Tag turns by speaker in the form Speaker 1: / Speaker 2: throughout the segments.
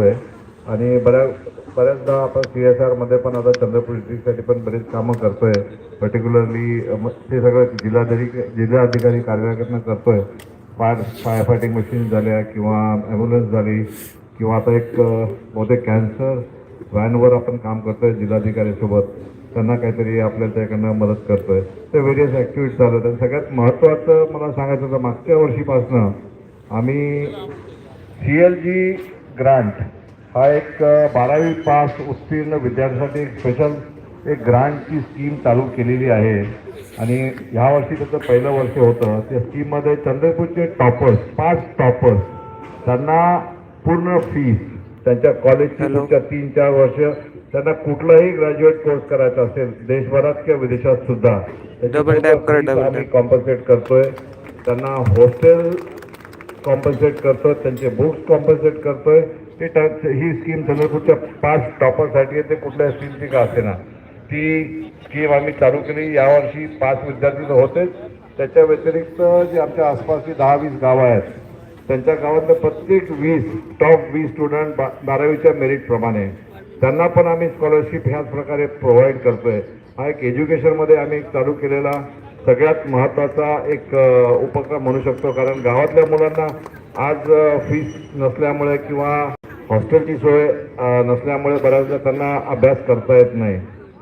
Speaker 1: आहे. आणि बऱ्याच बऱ्याचदा आपण सी एस आरमध्ये पण आता चंद्रपूर डिस्ट्रिक्टसाठी पण बरेच कामं करतोय. पर्टिक्युलरली ते सगळं जिल्हाधिकारी जिल्हाधिकारी कार्यालयाकडनं करतोय. फायर फायर फायटिंग मशीन झाल्या किंवा ॲम्ब्युलन्स झाली किंवा आता एक बहुतेक कॅन्सर व्हॅनवर आपण काम करतोय जिल्हाधिकारीसोबत त्यांना काहीतरी आपल्याला त्याकडनं मदत करतोय. ते वेरियस ॲक्टिव्हिटीज चालू आहेत. आणि सगळ्यात महत्त्वाचं मला सांगायचं होतं मागच्या वर्षीपासनं आम्ही सी एल जी ग्रांट हा एक बारावी पास उत्तीर्ण विद्यार्थ्यांसाठी एक स्पेशल एक ग्रांटची स्कीम चालू केलेली आहे आणि ह्या वर्षी त्याचं पहिलं वर्ष होतं त्या स्कीममध्ये चंद्रपूरचे टॉपर्स पाच टॉपर्स त्यांना पूर्ण फीस त्यांच्या कॉलेजची. तुमच्या तीन चार वर्ष त्यांना कुठलाही ग्रॅज्युएट कोर्स करायचा असेल देशभरात किंवा विदेशात सुद्धा आम्ही. कॉम्पन्सेट करतोय त्यांना हॉस्टेल कॉम्पन्सेट करतो त्यांचे बुक्स कॉम्पन्सेट करतोय. ते ट- ही स्कीम चंद्रपूरच्या पाच टॉपरसाठी आहे ते कुठल्या स्कीमची का असेना. ती स्कीम आम्ही चालू केली यावर्षी पाच विद्यार्थी तर होतेच त्याच्या व्यतिरिक्त जी आमच्या आसपासची दहा वीस गावं आहेत त्यांच्या गावातलं प्रत्येक वीस टॉप वीस स्टुडंट बा बारावीच्या मेरिटप्रमाणे त्यांना पण आम्ही स्कॉलरशिप ह्याच प्रकारे प्रोव्हाइड करतोय. हा एक एज्युकेशनमध्ये आम्ही चालू केलेला. सगळ्यात महत्त्वाचा एक उपक्रम म्हणू शकतो. कारण गावातल्या मुलांना आज फीस नसल्यामुळे किंवा हॉस्टेलची सोय नसल्यामुळे बऱ्याचदा त्यांना अभ्यास करता येत नाही.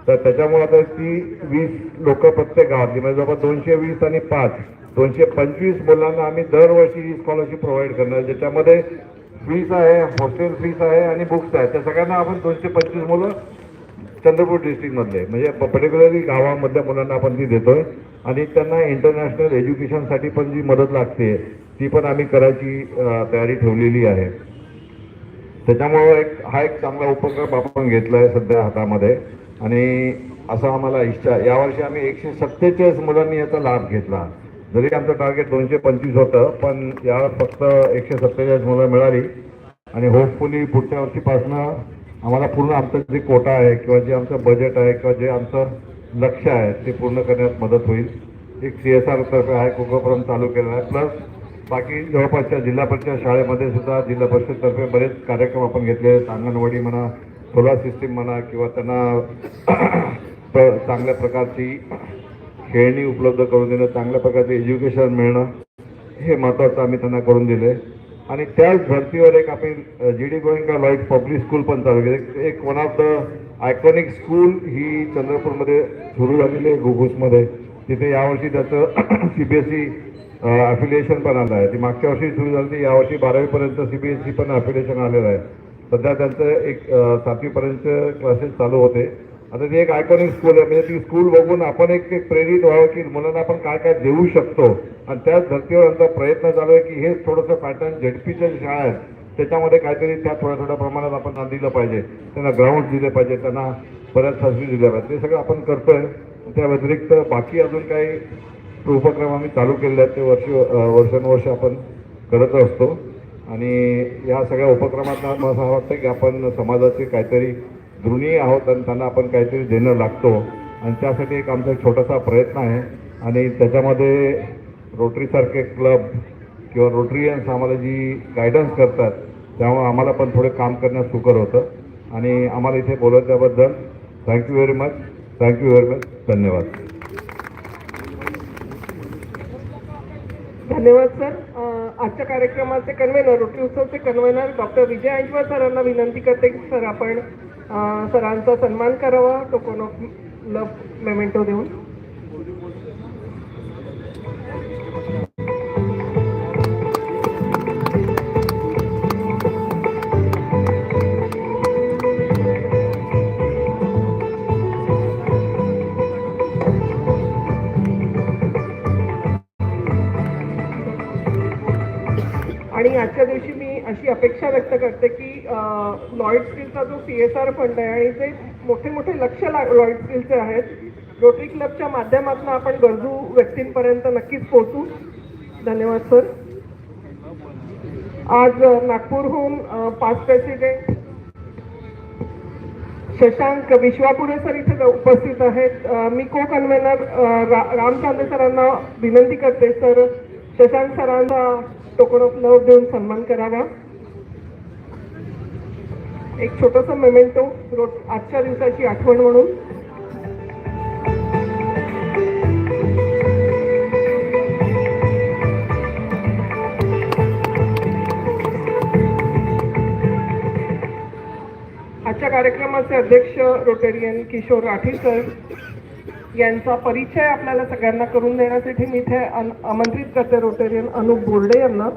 Speaker 1: तर त्याच्यामुळे आता ती वीस लोक प्रत्येक गावातली म्हणजे जवळपास दोनशे वीस आणि पाच दोनशे पंचवीस मुलांना आम्ही दरवर्षी ही स्कॉलरशिप प्रोव्हाइड करणार. ज्याच्यामध्ये फीस आहे हॉस्टेल फीस आहे आणि बुक्स आहे त्या सगळ्यांना आपण दोनशे पंचवीस मुलं चंद्रपूर डिस्ट्रिक्टमधले. म्हणजे पर्टिक्युलरली गावामधल्या मुलांना आपण ती देतोय. आणि त्यांना इंटरनॅशनल एज्युकेशनसाठी पण जी मदत लागते ती पण आम्ही करायची तयारी ठेवलेली आहे. त्याच्यामुळं एक हा एक चांगला उपक्रम आपण घेतला आहे सध्या हातामध्ये. आणि असा आम्हाला इच्छा आहे. यावर्षी आम्ही एकशे सत्तेचाळीस मुलांनी याचा लाभ घेतला. जरी आमचं टार्गेट दोनशे पंचवीस होतं पण यावर फक्त एकशे सत्तेचाळीस मुलं मिळाली. आणि होपफुली पुढच्या वर्षीपासनं आम्हाला पूर्ण आमचं जे कोटा आहे किंवा जे आमचं बजेट आहे किंवा जे आमचं लक्ष आहे ते पूर्ण करण्यात मदत होईल. एक सी एस आर तर्फे आहे एक चालू केलेला आहे. प्लस बाकी जवळपासच्या जिल्हा परिषद शाळेमध्ये सुद्धा जिल्हा परिषदतर्फे बरेच कार्यक्रम आपण घेतले आहेत. अंगणवाडी म्हणा सोलार सिस्टीम म्हणा किंवा त्यांना प्र चांगल्या प्रकारची खेळणी उपलब्ध करून देणं चांगल्या प्रकारचे एज्युकेशन मिळणं हे महत्त्वाचं आम्ही त्यांना करून दिले आणि त्याच धर्तीवर एक आपण G D Goenka Lloyd public school पण चालू केलं. एक- एक one of the iconic school ही चंद्रपूरमध्ये सुरू झालेली आहे घुगुसमध्ये तिथे यावर्षी त्याचं C B S E affiliation पण आलं आहे. ती मागच्या वर्षी सुरू झाली होती यावर्षी बारावीपर्यंत सी बी एस ई पण अफिलिएशन आलेलं आहे. सध्या त्यांचं एक सातवीपर्यंत क्लासेस चालू होते. आता ती एक आयकॉनिक स्कूल आहे म्हणजे ती स्कूल बघून आपण एक एक प्रेरित व्हावं की मुलांना आपण काय काय देऊ शकतो. आणि त्याच धर्तीवर आमचा प्रयत्न चालू आहे की हेच थोडंसं पॅटर्न झेडपीच्या ज्या शाळा आहेत त्याच्यामध्ये काहीतरी त्या थोड्या थोड्या प्रमाणात आपण दिलं पाहिजे. त्यांना ग्राउंड दिले पाहिजे त्यांना बऱ्याच फसवी दिल्या पाहिजे. ते सगळं आपण करतोय. त्या व्यतिरिक्त बाकी अजून काही उपक्रम आम्ही चालू केलेले आहेत. ते वर्ष वर्षानुवर्ष आपण करत असतो. आणि या सगळ्या उपक्रमात मला असं वाटतं की आपण समाजाचे काहीतरी ऋणी आहोत आणि त्यांना आपण काहीतरी देणं लागतो. आणि त्यासाठी एक आमचा एक छोटासा प्रयत्न आहे. आणि त्याच्यामध्ये रोटरीसारखे क्लब किंवा रोटरीयन्स आम्हाला जी गायडन्स करतात त्यामुळे आम्हाला पण थोडे काम करण्यास सुकर होतं. आणि आम्हाला इथे बोलवल्याबद्दल thank you very much thank you very much धन्यवाद.
Speaker 2: धन्यवाद सर आजच्या कार्यक्रमाचे कन्व्हेनर रोटरी उत्सवचे कन्व्हेनर डॉक्टर विजय अंजवा सरांना विनंती करते की सर आपण सरांचा सन्मान करावा टोकन ऑफ लव मेमेंटो देऊन? आणि आजच्या दिवशी अशी अपेक्षा व्यक्त करते की लॉईड स्किलचा जो सी एस आर फंड आहे आणि जे मोठे मोठे लक्ष लॉईड स्किलचे आहेत रोटरी क्लबच्या माध्यमातून आपण गरजू व्यक्तींपर्यंत नक्कीच पोहोचू. धन्यवाद सर आज नागपूरहून पाच प्रेसिडेंट शशांक विश्वापुरे सर इथे उपस्थित आहेत. मी को कन्व्हेनर रा, रामचांदे सरांना विनंती करते सर शशांक सरांचा टोकन ऑफ देऊन सन्मान करावा. एक छोटंसं मेमेंटो रोट आजच्या दिवसाची आठवण म्हणून. आजच्या कार्यक्रमाचे अध्यक्ष रोटेरियन किशोर राठी सर. यांचा परिचय आपल्याला सगळ्यांना करून देण्यासाठी मी इथे अन- आमंत्रित करते रोटेरियन अनुप बोर्डे यांना.